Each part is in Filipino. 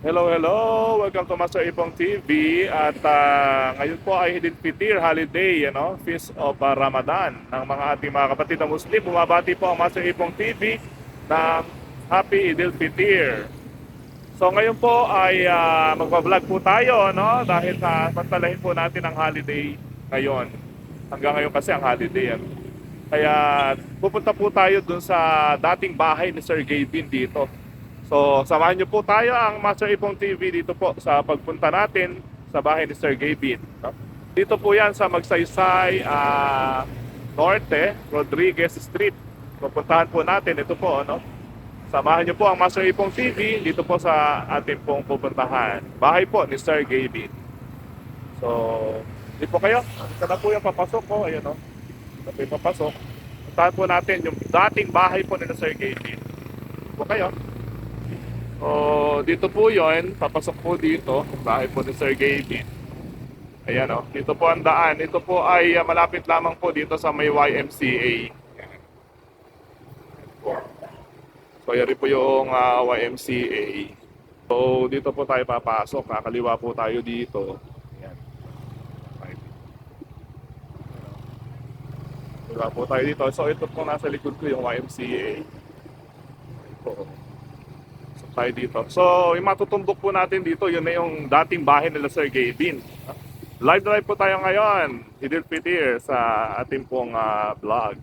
Hello, hello! Welcome to Master Ipong TV at ah, ngayon po ay Hidin Fitir Holiday, ano, Feast of ah, Ramadan ng mga ating mga kapatid na Muslim. Bumabati po ang Master Ipong TV ng Happy Idil Fitir. So ngayon po ay ah, magpa-vlog po tayo, no? Dahil sa pantalahin po natin ang holiday ngayon. Hanggang ngayon kasi ang holiday. Ano? Kaya pupunta po tayo dun sa dating bahay ni Sir Gavin dito. So, samahan niyo po tayo ang Master Ipong TV dito po sa pagpunta natin sa bahay ni Sir Gavin. Dito po yan sa Magsaysay ah, Norte, Rodriguez Street. Pupuntahan po natin. Ito po, ano? Samahan niyo po ang Master Ipong TV dito po sa ating pong pupuntahan. Bahay po ni Sir Gavin. So, di po kayo. Ito na po yung papasok ko. Ayun, no? Ito po yung papasok. Puntahan po natin yung dating bahay po ni Sir Gavin. Di po kayo. So, dito po yon papasok po dito, bahay po ni Sir Gavin. Ayan o, dito po ang daan. Ito po ay ah, malapit lamang po dito sa may YMCA. So, yan rin po yung ah, YMCA. So, dito po tayo papasok. Kakaliwa po tayo dito. Ayan. Kaliwa po tayo dito. So, ito po nasa likod ko yung YMCA. Ito tayo dito. So, yung matutumbok po natin dito, yun na yung dating bahay nila Sir Gavin. Live na live po tayo ngayon, Idil Pitir, sa ating pong ah, vlog.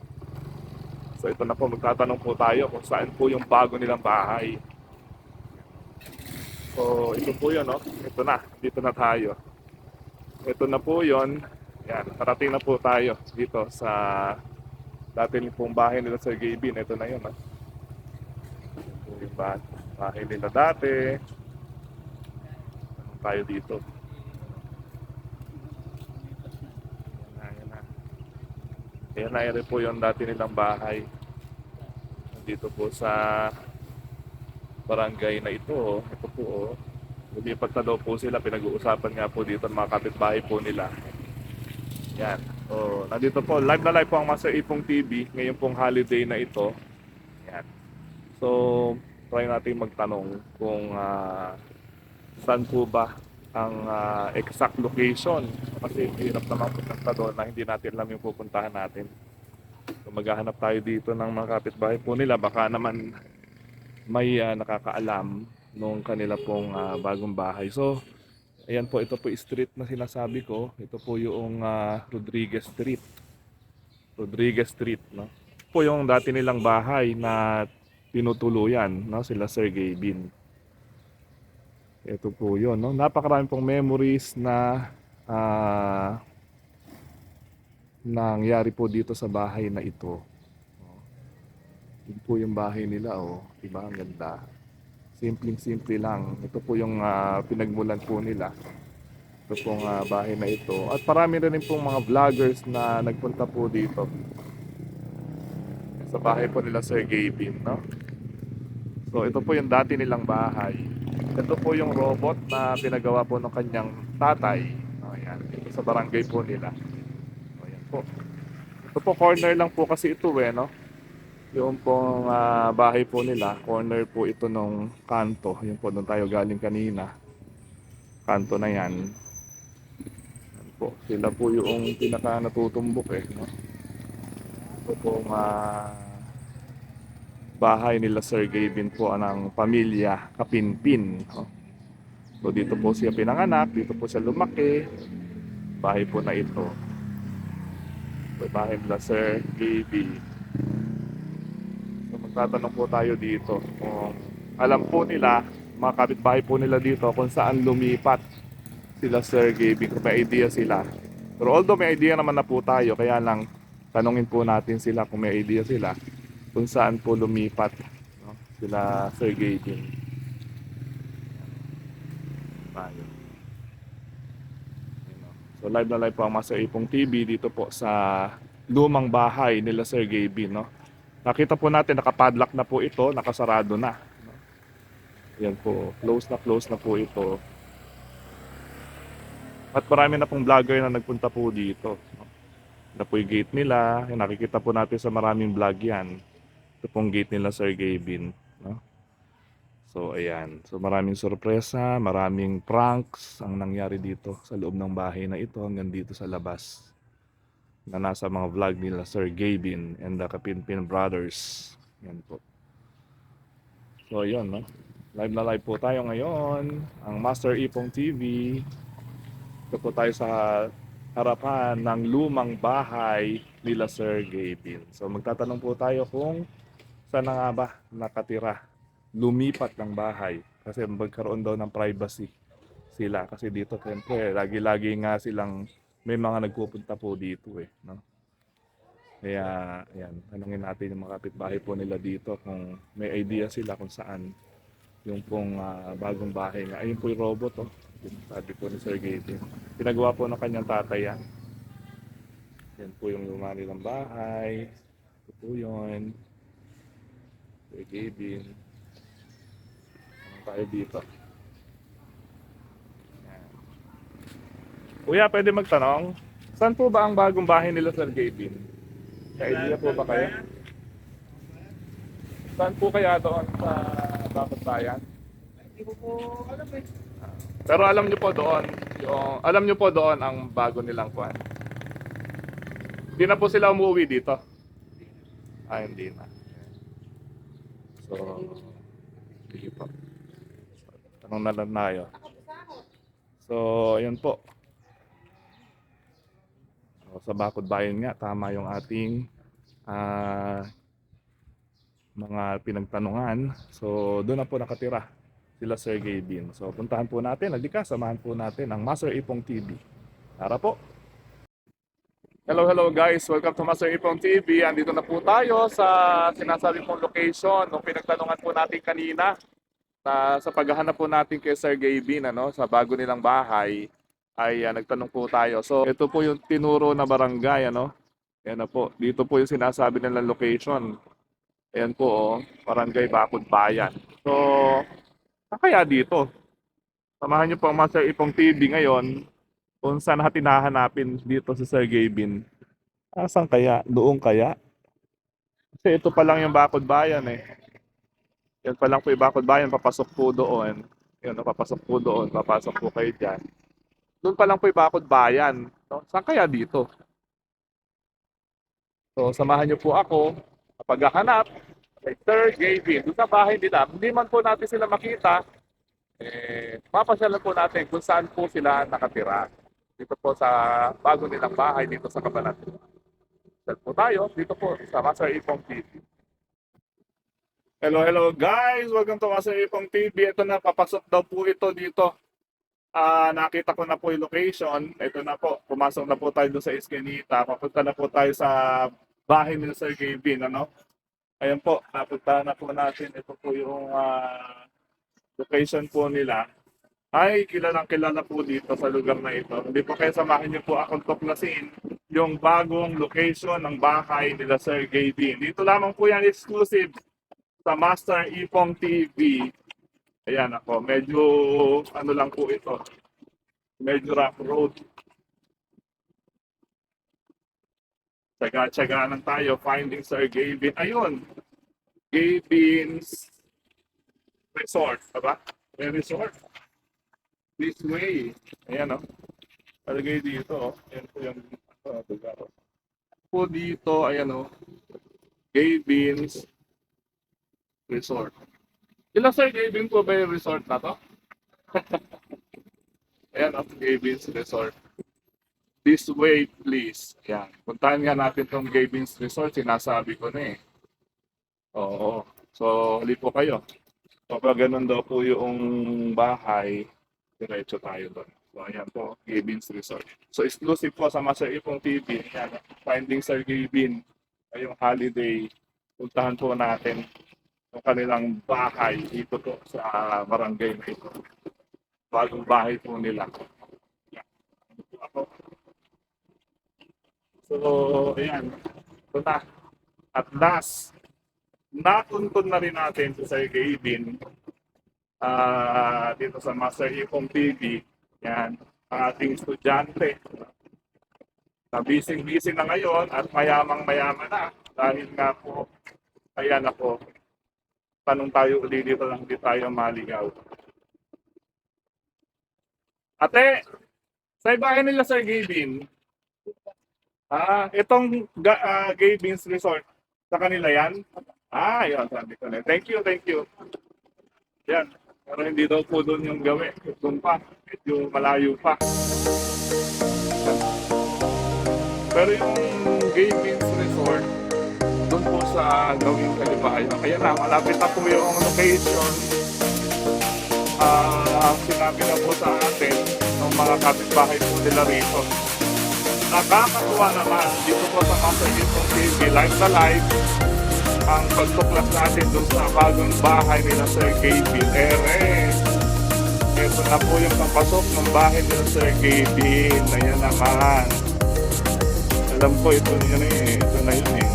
So, ito na po, magtatanong po tayo kung saan po yung bago nilang bahay. So, ito po yun, no? Ito na, dito na tayo. Ito na po yun. Yan, parating na po tayo dito sa dating pong bahay nila Sir Gavin. Ito na yun, no? Ito yung bahay bahay nila dati. Ano tayo dito? Ayan na, ayan na. Rin po yung dati nilang bahay. Dito po sa barangay na ito. oh. Ito po. Oh. Lumipat na daw po sila. Pinag-uusapan nga po dito ng mga kapitbahay po nila. Yan. Oh, nandito po. Live na live po ang Master Ipong TV. Ngayon pong holiday na ito. Yan. So, try natin magtanong kung ah, saan po ba ang ah, exact location kasi hirap naman pupunta doon na hindi natin alam yung pupuntahan natin. So maghahanap tayo dito ng mga kapitbahay po nila baka naman may ah, nakakaalam nung kanila pong ah, bagong bahay. So ayan po ito po street na sinasabi ko. Ito po yung ah, Rodriguez Street. Rodriguez Street, no? Po yung dati nilang bahay na tinutuluyan no sila Sir Gavin. Ito po 'yon no. Napakarami pong memories na ah nangyari po dito sa bahay na ito. Yun po yung bahay nila oh, diba? Ang ganda. Simpleng-simple lang. Ito po yung ah, pinagmulan po nila. Ito pong ah, bahay na ito. At parami rin pong mga vloggers na nagpunta po dito sa bahay po nila Sir Gavin, no? So ito po yung dati nilang bahay. Ito po yung robot na pinagawa po ng kanyang tatay. O, ayan. Ito sa barangay po nila. O, ayan po. Ito po corner lang po kasi ito eh, no? Yung pong ah, bahay po nila, corner po ito nung kanto. Yung po doon tayo galing kanina. Kanto na yan. Yan po. Sila po yung pinaka natutumbok eh, no? Ito pong ah, bahay nila Sir Gavin po ng pamilya Kapinpin. no? So dito po siya pinanganak, dito po siya lumaki. Bahay po na ito. So, bahay nila Sir Gavin. So magtatanong po tayo dito kung alam po nila, mga kapitbahay po nila dito kung saan lumipat sila Sir Gavin, may idea sila. Pero although may idea naman na po tayo, kaya lang tanungin po natin sila kung may idea sila kung saan po lumipat no? sila Sir Gavin. Tayo. So live na live po ang Master Ipong TV dito po sa lumang bahay nila Sir Gavin. No? Nakita po natin nakapadlock na po ito, nakasarado na. No? Yan po, close na close na po ito. At marami na pong vlogger na nagpunta po dito. Na po yung gate nila. Nakikita po natin sa maraming vlog yan. Ito pong gate nila Sir Gavin. No? So ayan, so maraming sorpresa, maraming pranks ang nangyari dito sa loob ng bahay na ito hanggang dito sa labas. Na nasa mga vlog nila Sir Gavin and the Kapinpin Brothers. Yan po. So ayun, no? Live na live po tayo ngayon. Ang Master Ipong TV. Ito po tayo sa harapan ng lumang bahay nila Sir Gavin. So magtatanong po tayo kung saan nga ba nakatira lumipat ng bahay kasi magkaroon daw ng privacy sila. Kasi dito siyempre lagi-lagi nga silang may mga nagpupunta po dito eh no? Kaya ayan tanungin natin yung mga kapitbahay po nila dito kung may idea sila kung saan yung pong ah, bagong bahay nga. Ayun po yung robot oh sabi po ni Sir Gaten pinagawa po ng kanyang tatay yan yan po yung luma nilang bahay ito po yun Sir Gavin tayo dito. Kuya, pwede magtanong? Saan po ba ang bagong bahay nila Sir Gavin? May idea po ba kayo? Saan po kaya doon sa Bakot Bayan? Hindi ko po alam eh. Pero alam niyo po doon, yung, alam niyo po doon ang bago nilang kwan. Hindi na po sila umuwi dito. Ah, hindi na. So, sige po. Tanong na lang tayo. So, ayun po. So, sa Bakod Bayan nga, tama yung ating ah, mga pinagtanungan. So, doon na po nakatira sila Sir Gavin. So, puntahan po natin. Halika, samahan po natin ang Master Ipong TV. Tara po. Hello, hello guys. Welcome to Master Ipong TV. Andito na po tayo sa sinasabi pong location nung pinagtanungan po natin kanina na sa paghahanap po natin kay Sir Gavin ano, sa bago nilang bahay ay ah, nagtanong po tayo. So, ito po yung tinuro na barangay ano. Yan na po. Dito po yung sinasabi nilang location. Ayan po, oh, Barangay Bakod Bayan. So, saan kaya dito? Samahan niyo po ang Master Ipong TV ngayon kung saan natin hahanapin dito sa Sir Gavin. Asan kaya? Doon kaya? Kasi ito pa lang yung Bakod Bayan eh. Yan pa lang po yung Bakod Bayan, papasok po doon. Yan, papasok po doon, papasok po kayo dyan. Doon pa lang po yung Bakod Bayan. No? Saan kaya dito? So, samahan niyo po ako paghahanap kay Sir Gavin. Doon sa bahay nila, hindi man po natin sila makita, eh, mapasyalan po natin kung saan po sila nakatira. Dito po sa bago nilang bahay dito sa Cabanatuan. Saan po tayo? Dito po sa Master Ipong TV. Hello, hello guys! Welcome to Master Ipong TV. Ito na, papasok daw po ito dito. Ah, nakita ko na po yung location. Ito na po, pumasok na po tayo doon sa Escanita. Papunta na po tayo sa bahay ni Sir Gavin, ano? Ayan po, napunta na po natin. Ito po yung ah, location po nila. Ay, kilalang kilala po dito sa lugar na ito. Hindi po kayo samahin niyo po akong tuklasin yung bagong location ng bahay nila Sir Gavin. Dito lamang po yan exclusive sa Master Ipong TV. Ayan ako, medyo ano lang po ito. Medyo rough road. Tsaga-tsaga lang tayo finding Sir Gavin. Ayun, Gavin's Resort, diba? May resort. This way. Ayan o. Oh. Talagay dito. Oh. Ayan po yung uh, lugar. Oh. Po dito, ayan o. Oh. Gavin's Resort. Ilang Sir Gavin po ba yung resort na to? ayan o, oh. Gavin's Resort. This way, please. Ayan. Puntahan nga natin tong Gavin's Resort. Sinasabi ko na eh. Oo. So, hali po kayo. Kapag ganun daw po yung bahay, diretso tayo doon. So, ayan po, Gavin's Resort. So, exclusive po sa Master Ipong TV. Ayan, Finding Sir Gavin. Ngayong holiday, puntahan po natin yung kanilang bahay dito po sa barangay na ito. Bagong bahay po nila. Ako. So, ayan. Ito na. At last, natuntun na rin natin sa Sir Gavin ah dito sa Master Ipong TV. Yan, ang ating estudyante. Na busy-busy na ngayon at mayamang-mayaman na dahil nga po, ayan ako, tanong tayo uli dito lang hindi tayo maligaw. Ate, sa bahay nila Sir Gavin, ah, itong ga, ah, Gavin's Resort, sa kanila yan? Ah, yun, sabi ko na. Thank you, thank you. Yan. Pero hindi daw po doon yung gawin. Doon pa. Medyo malayo pa. Pero yung Gavin's Resort, doon po sa gawing kalibayan. Kaya na, malapit na po yung location. Ah, sinabi na po sa atin ng mga kapitbahay po nila rito. Nakakatuwa naman dito po sa Master Hilton TV, live na live ang pagtuklas natin doon sa bagong bahay nila Sir Gavin. Ere, ito na po yung papasok ng bahay nila Sir Gavin. Ayan naman. Alam ko ito yun eh. Ito na yun eh.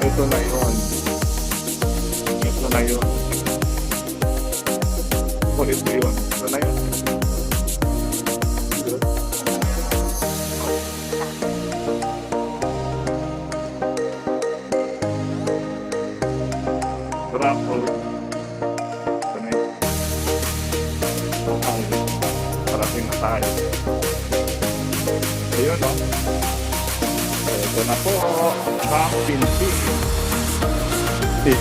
Ito na yun. Ito na yun. Ito, ito yun. Ito na yun. No? Ito na po, Captain P.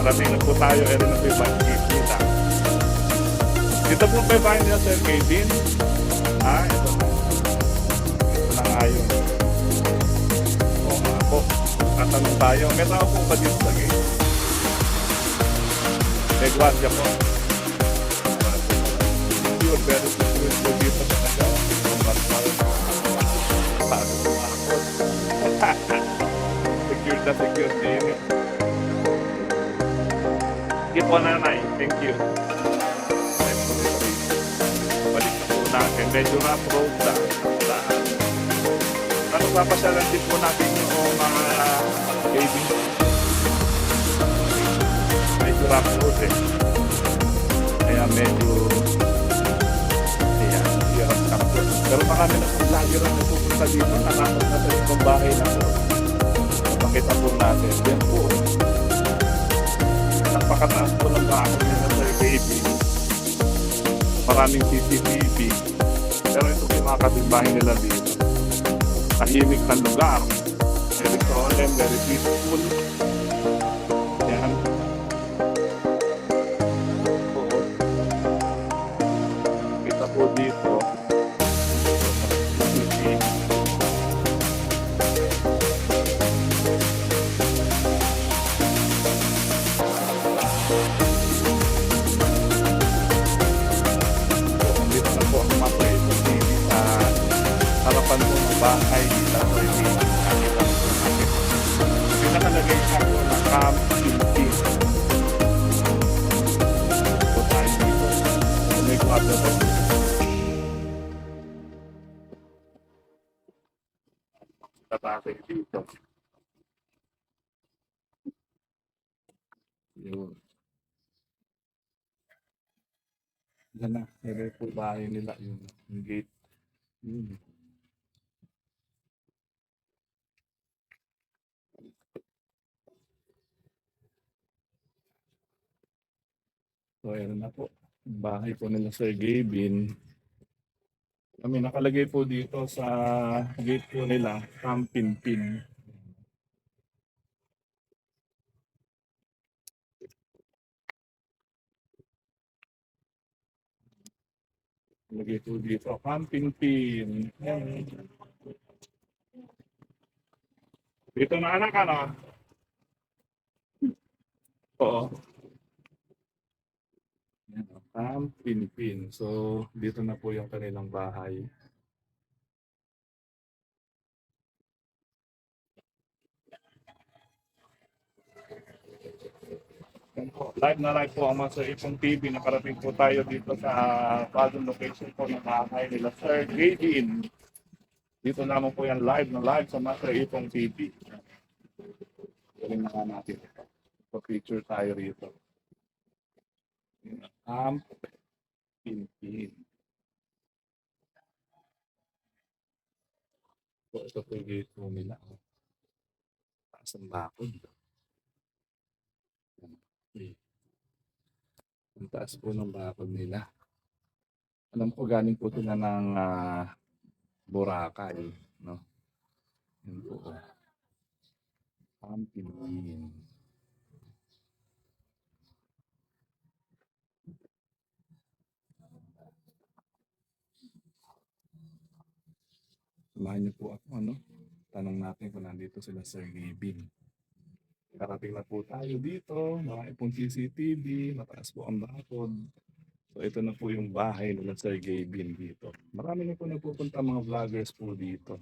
Parating na po tayo, ero na po yung bangkit nila. Dito po pa bahay nila, Sir Kevin. Ah, ito na. Ito na nga yun. Oo nga po. Tatanong tayo. May tao po ba dito sa gate? Gwardiya po. Pero secure po dito sa nagawa. Bago pumakot. secure na secure din. eh. Sige po. Thank you. Balik po natin. Medyo rough road na. Ano papasyalan din po natin yung mga baby. Medyo rough road eh. Medyo Pero marami na pong vlogger ang nagpupunta dito. Nakakot na sa itong bahay na po. Napakita po natin. Yan po. Napakataas po ng bahay nila sa baby. Maraming CCTV. Pero ito po yung mga katimbahay nila dito. Tahimik na lugar. Very solemn, very peaceful. Kita po. Dito Yan na. Nilay po bahay nila yung, yung gate. Yun. So, ayan na po. Bahay po nila Sir Gavin. Kami nakalagay po dito sa gate po nila, Campin Pin. Lagay po dito, Campin Pin. Ayan. Dito na anak, ano? Oo. Yan, oh, Camp Pinpin. So, dito na po yung kanilang bahay. Po, Live na live po ang mga Ipong TV. Nakarating po tayo dito sa bagong location po ng bahay nila Sir Gavin. Dito naman po yan live na live sa Master Ipong TV. Galing na natin. Pa-picture tayo rito. Camp Pinpin. So, ito po yung gate po nila. Taas ng bakod. Yan. Eh. Ang taas po ng bakod nila. Alam ko galing po sila ng ah, Boracay. No? Yan po. Oh. Pumpkin. Samahan niyo po ako, ano? Tanong natin kung nandito sila Sir Gavin. Karating na po tayo dito, marami pong CCTV, mataas po ang bakod. So ito na po yung bahay nila Sir Gavin dito. Marami na po nagpupunta mga vloggers po dito.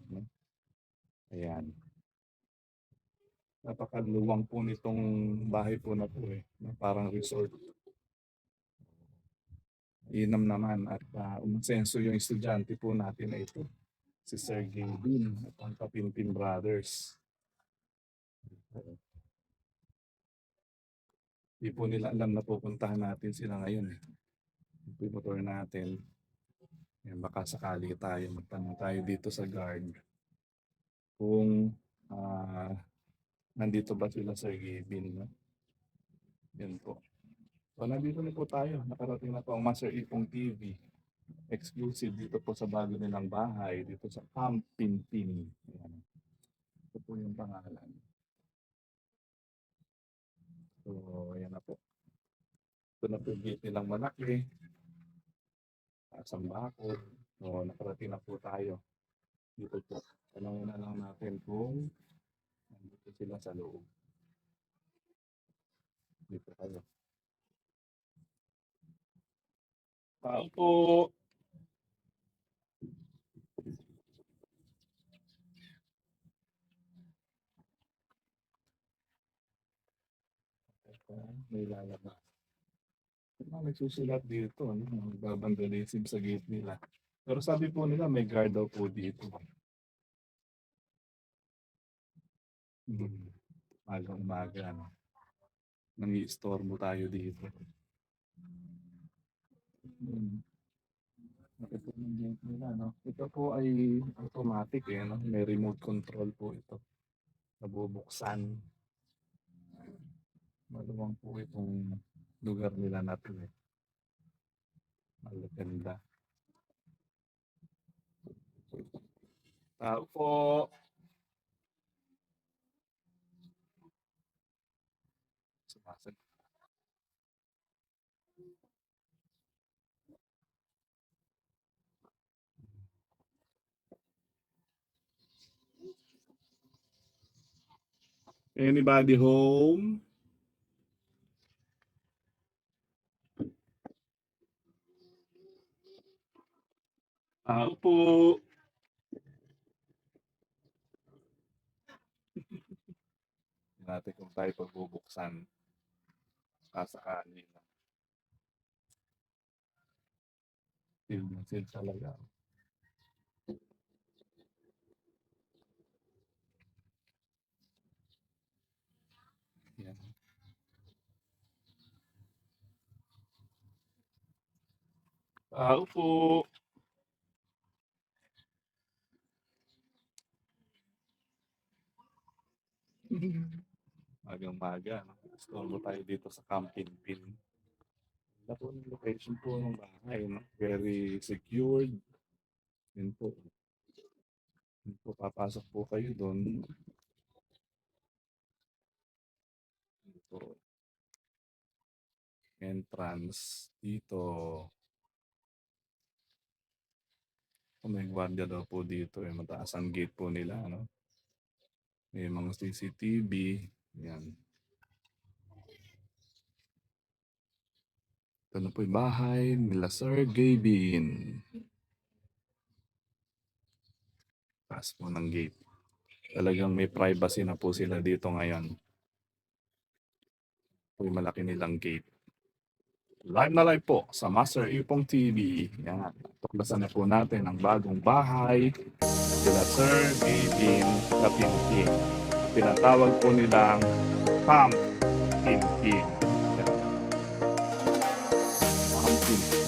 Ayan. Napakaluwang po nitong bahay po na po eh. na Parang resort. Inam naman at uh, umasenso yung estudyante po natin na ito si Sir Gavin at ang Kapinpin Brothers. Di po nila alam na pupuntahan natin sila ngayon. Eh. Ito yung motor natin. Yan, baka sakali tayo, magtanong tayo dito sa guard kung ah, nandito ba sila Sir Gavin. No? Yan po. So nandito na po tayo. Nakarating na po ang Master Ipong TV exclusive dito po sa bago nilang bahay, dito sa Camp Pinpin. Ayan. Ito po yung pangalan. So, ayan na po. Ito na po gate nilang malaki. Asang bakod. So, nakarating na po tayo. Dito po. Tanongin na lang natin kung nandito sila sa loob. Dito tayo. Tao po. May lalabas. Ano nagsusulat dito? Ano? Nagbabandalism sa gate nila. Pero sabi po nila may guard daw po dito. Hmm. Magang umaga. Ano? Nangi-stormo tayo dito. Hmm. Laki po ng gate nila, no? Ito po ay automatic eh, no? May remote control po ito. Nabubuksan. Maluwang po itong lugar nila natin eh. Malaganda. Tao po. Sumasag. Anybody home? Tao po. Natin kung tayo pagbubuksan. Kasakali na. Seal na seal talaga. Yan. Tao po. Magang maga. No? Stormo tayo dito sa Camping Pin. Ganda po ng location po ng bahay. No? Very secured. Yun po. Yun po, papasok po kayo doon. Yun po. Entrance dito. Oh, may gwardiya daw po dito. Eh. Mataas ang gate po nila. No? May mga CCTV. Yan. Ito na po yung bahay nila Sir Gavin. Taas po ng gate. Talagang may privacy na po sila dito ngayon. Ito yung malaki nilang gate. Live na live po sa Master Ipong TV. Yan. Tuklasan na po natin ang bagong bahay sila Sir Gavin Kapintin tinatawag po nilang pump in-in. Pump in-in.